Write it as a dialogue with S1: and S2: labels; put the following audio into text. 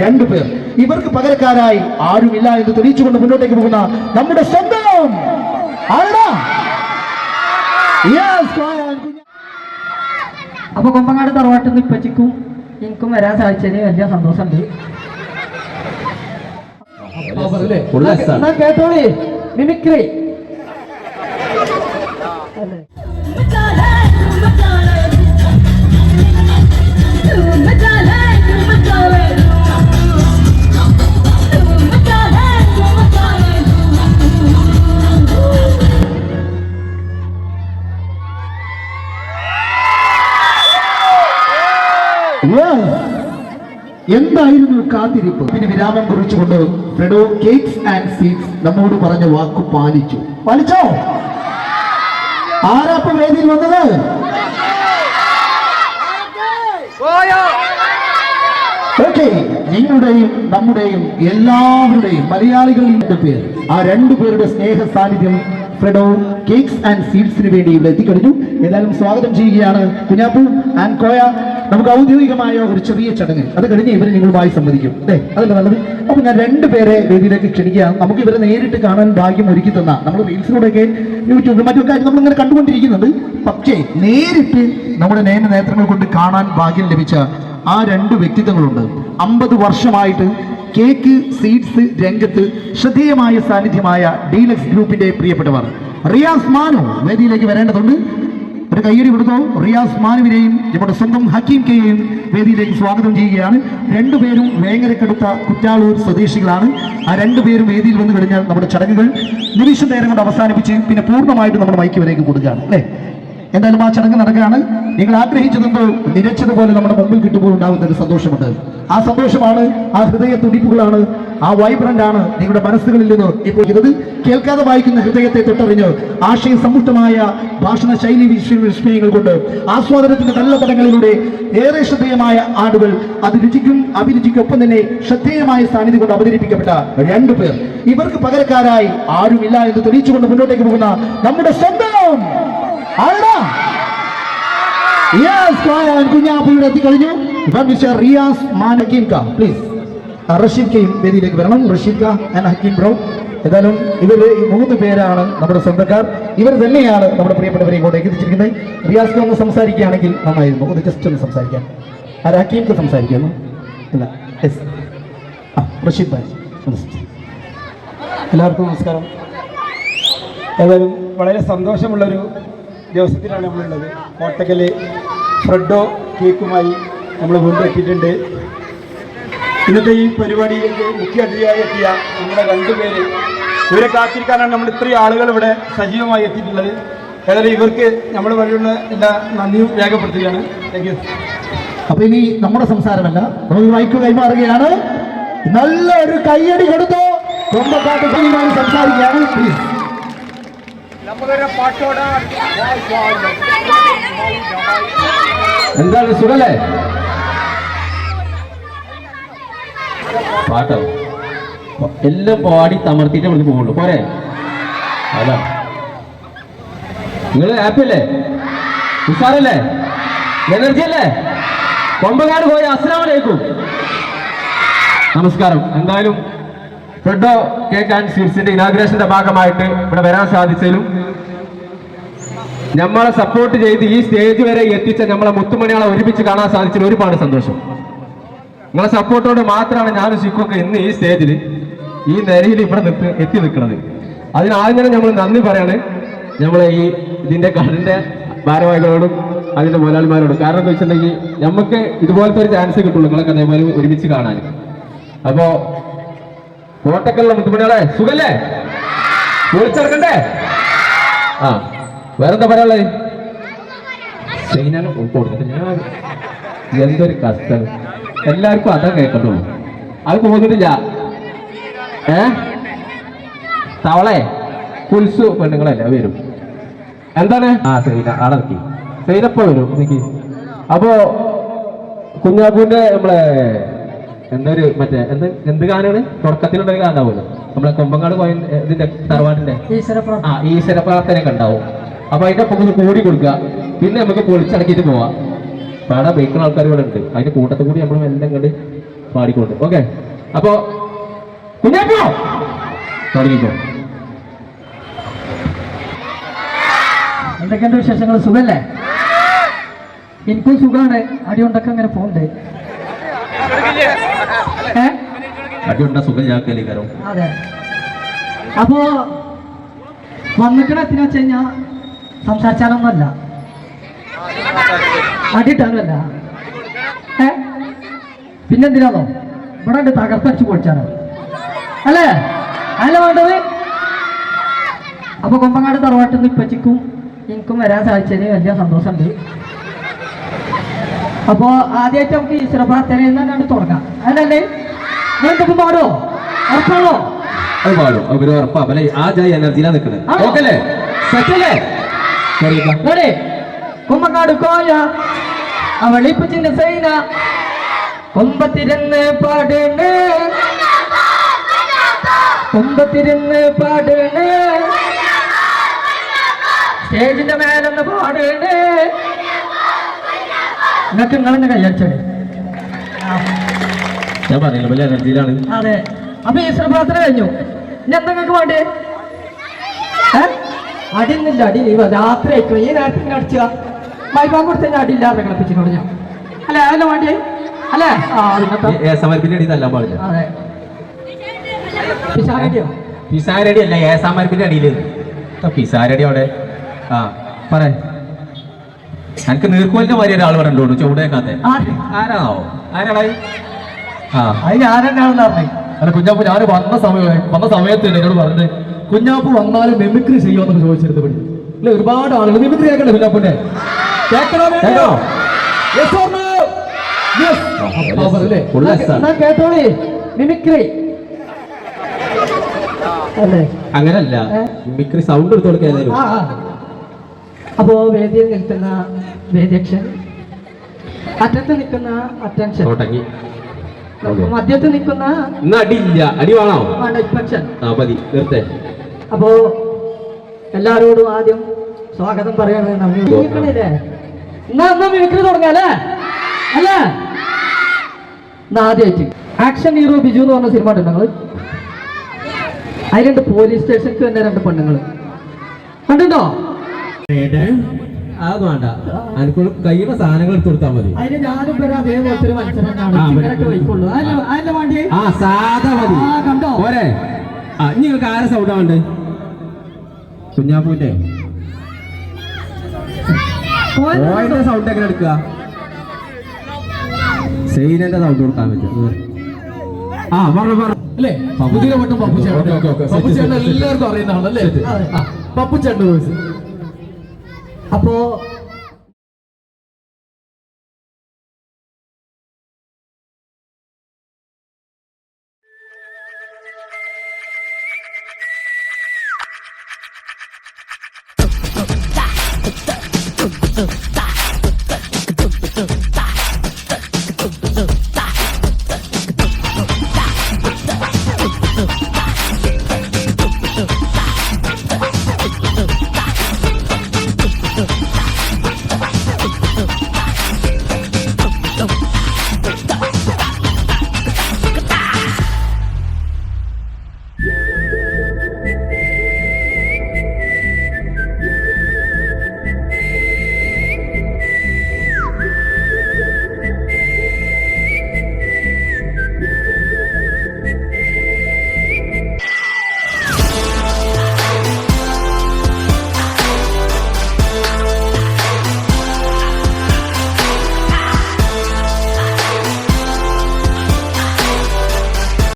S1: രണ്ടു പേർ. ഇവർക്ക് പകരക്കാരായി ആരുമില്ല എന്ന് തെളിയിച്ചുകൊണ്ട് മുന്നോട്ടേക്ക് പോകുന്ന നമ്മുടെ സ്വന്തം.
S2: അപ്പൊ കൊമ്പങ്ങാട് തറവാട്ടിൽ നിന്ന് ഇപ്പച്ചിക്കും എനിക്കും വരാൻ സാധിച്ചതിന് വലിയ സന്തോഷമുണ്ട്. കേട്ടോളി. മിമിക്രി
S1: എന്തായിരുന്നു കാത്തിരിപ്പ്? പിന്നെ വിരാമം കുറിച്ചുകൊണ്ട് ഫ്രെഡോ കേക്സ് ആൻഡ് സീറ്റ്സ് നമ്മോട് പറഞ്ഞ വാക്ക് പാലിച്ചു. പാലിച്ചോ? ആരാപ്പ വേദിയിൽ വന്നത്? ഓക്കെ നിങ്ങളുടെയും നമ്മുടെയും എല്ലാവരുടെയും മലയാളികളുടെ പേര്. ആ രണ്ടു പേരുടെ സ്നേഹ സാന്നിധ്യം ഫ്രെഡോ കേക്സ് ആൻഡ് സീഡ്സിന് വേണ്ടി ഇവിടെ എത്തിക്കഴിഞ്ഞു. ഏതായാലും സ്വാഗതം ചെയ്യുകയാണ് കുഞ്ഞാപ്പു ആൻഡ് കോയ. നമുക്ക് ഔദ്യോഗികമായ ഒരു ചെറിയ ചടങ്ങ്. അത് കഴിഞ്ഞ് ഇവരെ നിങ്ങളുമായി സംവദിക്കും. അല്ലേ അതല്ല നല്ലത്? അപ്പൊ ഞാൻ രണ്ടു പേരെ വേദിയിലേക്ക് ക്ഷണിക്കുകയാണ്. നമുക്ക് ഇവരെ നേരിട്ട് കാണാൻ ഭാഗ്യം ഒരുക്കി തന്ന നമ്മൾ റീൽസിലൂടെയൊക്കെ യൂട്യൂബിൽ മറ്റൊക്കെ നമ്മൾ ഇങ്ങനെ കണ്ടുകൊണ്ടിരിക്കുന്നുണ്ട്. പക്ഷേ നേരിട്ട് നമ്മുടെ നയന നേത്രങ്ങൾ കൊണ്ട് കാണാൻ ഭാഗ്യം ലഭിച്ച ആ രണ്ട് വ്യക്തിത്വങ്ങളുണ്ട്. അമ്പത് വർഷമായിട്ട് കേക്ക് സീഡ്സ് രംഗത്ത് ശ്രദ്ധേയമായ സാന്നിധ്യമായ ഡീലക്സ് ഗ്രൂപ്പിന്റെ പ്രിയപ്പെട്ടവർ. റിയാസ് മാനു വേദിയിലേക്ക് വരേണ്ടതുണ്ട്. ഒരു കയ്യടി കൊടുത്തോ? റിയാസ് മാനുവിനെയും നമ്മുടെ സ്വന്തം ഹക്കീം കെയെയും വേദിയിലേക്ക് സ്വാഗതം ചെയ്യുകയാണ്. രണ്ടുപേരും വേങ്ങരക്കടുത്ത കുറ്റാളൂർ സ്വദേശികളാണ്. ആ രണ്ടുപേരും വേദിയിൽ വന്നു കഴിഞ്ഞാൽ നമ്മുടെ ചടങ്ങുകൾ നിമിഷ നേരം കൊണ്ട് അവസാനിപ്പിച്ച് പിന്നെ പൂർണമായിട്ട് നമ്മുടെ മൈക്ക് വരേക്ക് കൊടുക്കുകയാണ്. അല്ലേ? എന്തായാലും ആ ചടങ്ങ് നടക്കുകയാണ്. നിങ്ങൾ ആഗ്രഹിച്ചതെന്തോ നിരച്ചതുപോലെ നമ്മുടെ മുമ്പിൽ കിട്ടുമ്പോൾ ഉണ്ടാകുന്ന ഒരു സന്തോഷമുണ്ട്. ആ സന്തോഷമാണ് ആ ഹൃദയ തുടിപ്പുകളാണ് ആ വൈബ്രന്റ് ആണ് നിങ്ങളുടെ മനസ്സുകളിൽ നിന്ന് ഇപ്പോൾ ഇത് കേൾക്കാതെ വായിക്കുന്ന ഹൃദയത്തെ തൊട്ടറിഞ്ഞ് ആശയ സമ്പുഷ്ടമായ ഭാഷണ ശൈലി വിഷയങ്ങൾ കൊണ്ട് ആസ്വാദനത്തിന്റെ നല്ല പടങ്ങളിലൂടെ ഏറെ ശ്രദ്ധേയമായ ആടുകൾ അത് രുചിക്കും അഭിരുചിക്കും ഒപ്പം തന്നെ ശ്രദ്ധേയമായ സാന്നിധ്യം കൊണ്ട് അവതരിപ്പിക്കപ്പെട്ട രണ്ടു പേർ. ഇവർക്ക് പകരക്കാരായി ആരുമില്ല എന്ന് തെളിയിച്ചുകൊണ്ട് മുന്നോട്ടേക്ക് പോകുന്ന നമ്മുടെ സ്വന്തം ആരാ? കുഞ്ഞാപ്പുയുടെ എത്തിക്കഴിഞ്ഞു. മിസ്റ്റർ റിയാസ് പ്ലീസ് റഷീദ് കെയും വേദിയിലേക്ക് വരണം. Rasheed and Hakeem bro. ഏതായാലും ഇവർ മൂന്ന് പേരാണ് നമ്മുടെ സ്വന്തക്കാർ. ഇവർ തന്നെയാണ് നമ്മുടെ പ്രിയപ്പെട്ടവരെ ഇങ്ങോട്ടേക്ക് എത്തിച്ചിരിക്കുന്നത്. റിയാസ് ഒന്ന് സംസാരിക്കുകയാണെങ്കിൽ നന്നായിരുന്നു. ഒന്ന് ജസ്റ്റ് ഒന്ന് സംസാരിക്കാൻ ആ ഹക്കീംക്ക് സംസാരിക്കുന്നു. ഇല്ല യെസ് ആ റഷീദ് ഭായ്.
S3: എല്ലാവർക്കും നമസ്കാരം. ഏതായാലും വളരെ സന്തോഷമുള്ളൊരു ദിവസത്തിലാണ് നമ്മളുള്ളത്. കോട്ടക്കൽ ഫ്രെഡോ കേക്കുമായി നമ്മൾ വീണ്ടും ഇന്നത്തെ ഈ പരിപാടിയിലേക്ക് മുഖ്യ അതിഥിയായി എത്തിയ നമ്മുടെ രണ്ടുപേര്. ഇവരെ കാത്തിരിക്കാനാണ് നമ്മൾ ഇത്രയും ആളുകൾ ഇവിടെ സജീവമായി എത്തിയിട്ടുള്ളത്. ഏതായാലും ഇവർക്ക് നമ്മൾ വഴിയുള്ള എല്ലാ നന്ദിയും രേഖപ്പെടുത്തുകയാണ്. താങ്ക് യു
S1: അപ്പൊ ഇനി നമ്മുടെ സംസാരമല്ല. നമ്മൾ മൈക്ക് കൈമാറുകയാണ്. നല്ല ഒരു കയ്യടി കൊടുത്തോ. കൊമ്പക്കാട്ട് സംസാരിക്കുകയാണ്. പ്ലീസ്
S4: എന്താണ് സുഖല്ലേ? പാട്ടോ? എല്ലാം പാടി തമർത്തിട്ട് വിളിച്ച് പോകുള്ളൂ പോരെ? അതാ. നിങ്ങൾ ഹാപ്പി അല്ലേ? ഉഷാറല്ലേ? എനർജി അല്ലേ? കൊമ്പങ്ങാട് പോയി. അസ്സലാമലൈക്കും നമസ്കാരം. എന്തായാലും ഫ്രെഡോ കേക്ക് ആൻഡ് സ്വീറ്റ്സിന്റെ ഇനാഗ്രേഷന്റെ ഭാഗമായിട്ട് ഇവിടെ വരാൻ സാധിച്ചതിലും നമ്മളെ സപ്പോർട്ട് ചെയ്ത് ഈ സ്റ്റേജ് വരെ എത്തിച്ച നമ്മളെ മുത്തുമണികളെ ഒരുമിച്ച് കാണാൻ സാധിച്ചതിൽ ഒരുപാട് സന്തോഷം. നിങ്ങളെ സപ്പോർട്ടോട് മാത്രമാണ് ഞാനും ശിക്കൊക്കെ ഇന്ന് ഈ സ്റ്റേജിൽ ഈ നിരയിൽ ഇവിടെ നിൽക്ക് എത്തി നിൽക്കുന്നത് അതിന് ആദ്യം തന്നെ നമ്മൾ നന്ദി പറയാണ് നമ്മളെ ഈ ഇതിന്റെ കടലിന്റെ ഭാരവാഹികളോടും അതിന്റെ മുതലാളിമാരോടും. കാരണം എന്താ വെച്ചിട്ടുണ്ടെങ്കിൽ നമുക്ക് ഇതുപോലത്തെ ഒരു ചാൻസ് കിട്ടുള്ളൂ നിങ്ങളൊക്കെ അതേപോലെ ഒരുമിച്ച് കാണാൻ. അപ്പോ കോട്ടക്കലുള്ള മുത്തുമണികളെ സുഖല്ലേ? വിളിച്ചെടുക്കണ്ടേ ആ. വേറെന്താ പറയാനുള്ളത് സൈനാണ് കൊടുത്തിട്ട് ഞാൻ എന്തൊരു കഷ്ടം. എല്ലാവർക്കും അതാ കേൾക്കണ്ടുള്ളൂ അത് പോകുന്നില്ല ഏ? തവളെ കുൽസു പെണ്ണുങ്ങളെല്ലാം വരും. എന്താണ്? ആ സൈന അടക്കി സൈനപ്പ വരും എനിക്ക്? അപ്പോ കുഞ്ഞാപ്പൂന്റെ നമ്മളെ എന്തൊരു മറ്റേ എന്ത് എന്ത് ഗാനാണ്? തുടക്കത്തിലുള്ളൊരു ഗാനാവുമല്ലോ നമ്മളെ കൊമ്പങ്ങാട് പോയി ഇതിന്റെ തറവാട്ടിന്റെ
S2: ഈശ്വര
S4: പ്രാർത്ഥനയൊക്കെ ഉണ്ടാവും. അപ്പൊ അതിന്റെ ഒപ്പം ഒന്ന് കൂടി കൊടുക്കുക. പിന്നെ നമുക്ക് പൊളിച്ചടക്കിട്ട് പോവാം. പാടാൻ ബൈക്കുന്ന ആൾക്കാർ ഇവിടെ ഉണ്ട്. അതിന്റെ കൂട്ടത്തിൽ കൂടി നമ്മൾ എല്ലാം കണ്ട് പാടിക്കൊണ്ട് ഓക്കെ? അപ്പോ കുഞ്ഞാപ്പോ തുടങ്ങിക്കോ.
S2: എന്തൊക്കെയുണ്ട് വിശേഷങ്ങൾ? സുഖല്ലേ? എനിക്കും സുഖമാണ് അടിയുണ്ടൊക്കെ അങ്ങനെ പോകണ്ടേ
S4: അടിയുണ്ട സുഖം
S2: അതെ. അപ്പോ വന്നിക്കണ എത്തിന വെച്ച് കഴിഞ്ഞാ സംസാരിച്ചാലൊന്നുമല്ല. അടിയിട്ടാലുമല്ല. ഏ? പിന്നെന്തിനാണോ? ഇവിടെ ഉണ്ട് തകർത്തടിച്ച് പൊളിച്ചാലോ? അല്ലേ? അല്ല വേണ്ടത്? അപ്പൊ കൊമ്പങ്ങാട് തറവാട്ടിൽ നിന്ന് ഇപ്പച്ചിക്കും എനിക്കും വരാൻ സാധിച്ചതിന് വലിയ സന്തോഷമുണ്ട്. അപ്പോ ആദ്യമായിട്ട് നമുക്ക് ഈശ്വര പ്രാർത്ഥനയിൽ നിന്ന് തന്നെ തുടങ്ങാം. അല്ലല്ലേ? ഞാൻ എന്തൊക്കെ പാടുമോ ഉറപ്പാണോ?
S4: അത് പാടും. ഉറപ്പാ. അല്ലെ ആ ജായി എനർജിയിലാണ് നിൽക്കുന്നത്? ഓക്കെ അല്ലേ സെറ്റ് അല്ലേ
S2: ready? കുമ്മക്കാട് കോയ. അവളിപ്പച്ചിന്റെ സൈന. കൊമ്പത്തിരുന്ന് പാടണ് കൊമ്പത്തിരുന്ന് പാടണ് സ്റ്റേജിന്റെ മേലൊന്ന് പാടണ് നിങ്ങൾക്ക് നിങ്ങളെന്നെ കയ്യടിച്ചത്
S4: ഞാൻ പറഞ്ഞില്ല വലിയ എനർജിയിലാണ്.
S2: അതെ. അപ്പൊ ഈശ്വര പ്രാർത്ഥന കഴിഞ്ഞു. ഇനി എന്താ നിങ്ങൾക്ക് വേണ്ടേ? അടിയൊന്നുമില്ല അടി ഇവ രാത്രി ആയിക്കോ ഈ നേരത്തെ ഇങ്ങനെ അടിച്ചുക മൈബാൻ കൊടുത്ത ഞാൻ അടിയില്ലാതെ കളിപ്പിച്ചിട്ടുണ്ട് ഞാൻ. അല്ലെ? അതല്ല വേണ്ടി അല്ലേ? ആ
S4: പാടില്ല.
S2: അതെ.
S4: പിസാരടി അല്ല ഏസാമരപ്പിന്റെ അടിയിൽ. പിസാരടി അവിടെ. ആ പറ എനിക്ക് നീർക്കോലിന്റെ മാതിരി ഒരാൾ ഇവിടെ ഉണ്ടോ ചൂടേക്കാത്തെ. ആരാണോ ആരാണായി ആ.
S2: അതിന് ആരെന്നാണെന്ന് പറഞ്ഞു
S1: അല്ല കുഞ്ഞാപ്പു ഞാൻ വന്ന സമയം വന്ന സമയത്ത് എന്നോട് പറഞ്ഞത് കുഞ്ഞാപ്പു വന്നാലും മെമിക്രി ചെയ്യുമെന്നൊക്കെ ചോദിച്ചിരുന്നു ഇവിടെ അല്ലെ ഒരുപാട് ആളുകൾ മെമിക്രി കേൾക്കണ്ടേ കുഞ്ഞാപ്പിന്റെ കേൾക്കണോ
S4: കേട്ടോ?
S2: കേട്ടോളി. മിമിക്രി
S4: അങ്ങനല്ല. മിമിക്രി സൗണ്ട് എടുത്തു
S2: കൊടുക്കാൻ. അപ്പോ വേദിയിൽ നിൽക്കുന്ന വേദ്യക്ഷൻ. അറ്റത്ത് നിൽക്കുന്ന അറ്റൻഷൻ.
S4: തുടങ്ങി
S2: മധ്യത്ത് നിൽക്കുന്ന
S4: ഇന്ന് അടിയില്ല അടി വേണോ? ആ മതി. നിർത്തേ.
S2: അപ്പോ എല്ലാരോടും ആദ്യം സ്വാഗതം പറയണത് നമ്മൾ മിമിക്രിയില്ലേ എന്നാ എന്നാ മിമിക്രി തുടങ്ങാല്ലേ അല്ല? എന്നാ ആദ്യമായിട്ട് ആക്ഷൻ ഹീറോ ബിജു എന്ന് പറഞ്ഞ സിനിമ ഉണ്ട് ഞങ്ങൾ അതിൽ രണ്ട് പോലീസ് സ്റ്റേഷനിൽ തന്നെ രണ്ട് പെണ്ണുങ്ങൾ കണ്ടുണ്ടോ
S4: അത് വേണ്ട. എനിക്കുള്ള കയ്യുന്ന സാധനങ്ങൾ എടുത്തു കൊടുത്താൽ മതി. ആ, സാധാ മതി? പോരെ. ആ നിങ്ങൾക്ക് ആരെ സൗണ്ടാ ഉണ്ട് കുഞ്ഞാപ്പൂന്റെ ഓയിന്റെ സൗണ്ട് എങ്ങനെ എടുക്കുക? സെയിനന്റെ സൗണ്ട് കൊടുക്കാൻ പറ്റും. ആ പറഞ്ഞു പറഞ്ഞു.
S1: അല്ലേ? പപ്പു
S4: സെറ്റ്.
S1: എല്ലാവർക്കും അറിയുന്നതാണല്ലേ
S2: അതെ.
S1: ആ, വോയിസ്.
S2: അപ്പോ